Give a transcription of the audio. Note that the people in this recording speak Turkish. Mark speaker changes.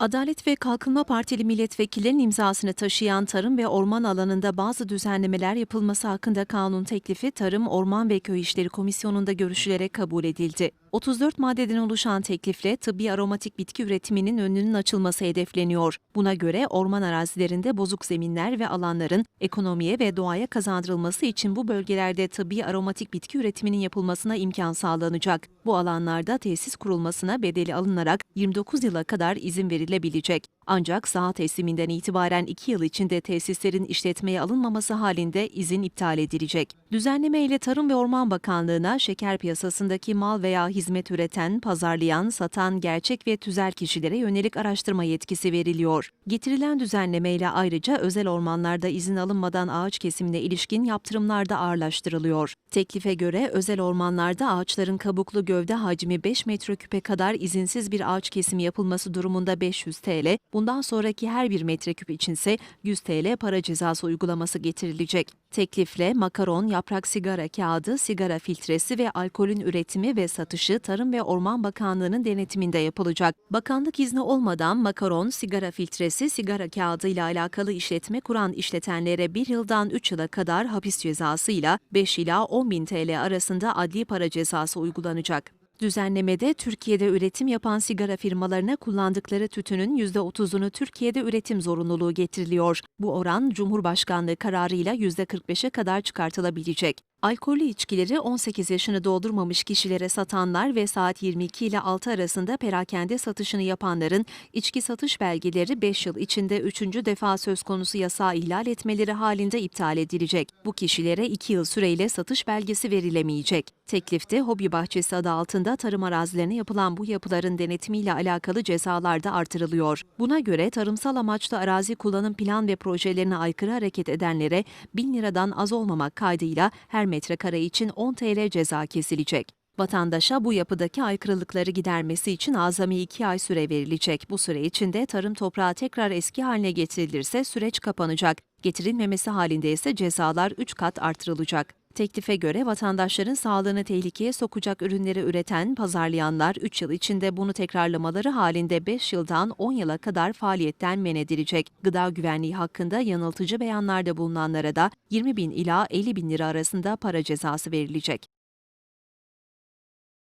Speaker 1: Adalet ve Kalkınma Partili milletvekillerinin imzasını taşıyan tarım ve orman alanında bazı düzenlemeler yapılması hakkında kanun teklifi Tarım, Orman ve Köy İşleri Komisyonu'nda görüşülerek kabul edildi. 34 maddeden oluşan teklifle tıbbi aromatik bitki üretiminin önünün açılması hedefleniyor. Buna göre orman arazilerinde bozuk zeminler ve alanların ekonomiye ve doğaya kazandırılması için bu bölgelerde tıbbi aromatik bitki üretiminin yapılmasına imkan sağlanacak. Bu alanlarda tesis kurulmasına bedeli alınarak 29 yıla kadar izin verilebilecek. Ancak saha tesliminden itibaren 2 yıl içinde tesislerin işletmeye alınmaması halinde izin iptal edilecek. Düzenleme ile Tarım ve Orman Bakanlığı'na şeker piyasasındaki mal veya hizmet üreten, pazarlayan, satan gerçek ve tüzel kişilere yönelik araştırma yetkisi veriliyor. Getirilen düzenleme ile ayrıca özel ormanlarda izin alınmadan ağaç kesimine ilişkin yaptırımlar da ağırlaştırılıyor. Teklife göre özel ormanlarda ağaçların kabuklu gövde hacmi 5 metreküpe kadar izinsiz bir ağaç kesimi yapılması durumunda 500 TL, bundan sonraki her bir metreküp içinse 100 TL para cezası uygulaması getirilecek. Teklifle makaron, yaprak sigara kağıdı, sigara filtresi ve alkolün üretimi ve satışı Tarım ve Orman Bakanlığı'nın denetiminde yapılacak. Bakanlık izni olmadan makaron, sigara filtresi, sigara kağıdı ile alakalı işletme kuran işletenlere 1 yıldan 3 yıla kadar hapis cezasıyla 5 ila 10 bin TL arasında adli para cezası uygulanacak. Düzenlemede Türkiye'de üretim yapan sigara firmalarına kullandıkları tütünün %30'unu Türkiye'de üretim zorunluluğu getiriliyor. Bu oran Cumhurbaşkanlığı kararıyla %45'e kadar çıkartılabilecek. Alkollü içkileri 18 yaşını doldurmamış kişilere satanlar ve saat 22 ile 6 arasında perakende satışını yapanların içki satış belgeleri 5 yıl içinde 3. defa söz konusu yasağı ihlal etmeleri halinde iptal edilecek. Bu kişilere 2 yıl süreyle satış belgesi verilemeyecek. Teklifte hobi bahçesi adı altında tarım arazilerine yapılan bu yapıların denetimiyle alakalı cezalar da artırılıyor. Buna göre tarımsal amaçlı arazi kullanım plan ve projelerine aykırı hareket edenlere 1000 liradan az olmamak kaydıyla her metrekare için 10 TL ceza kesilecek. Vatandaşa bu yapıdaki aykırılıkları gidermesi için azami 2 ay süre verilecek. Bu süre içinde tarım toprağı tekrar eski haline getirilirse süreç kapanacak. Getirilmemesi halinde ise cezalar 3 kat artırılacak. Teklife göre vatandaşların sağlığını tehlikeye sokacak ürünleri üreten, pazarlayanlar 3 yıl içinde bunu tekrarlamaları halinde 5 yıldan 10 yıla kadar faaliyetten men edilecek. Gıda güvenliği hakkında yanıltıcı beyanlarda bulunanlara da 20 bin ila 50 bin lira arasında para cezası verilecek.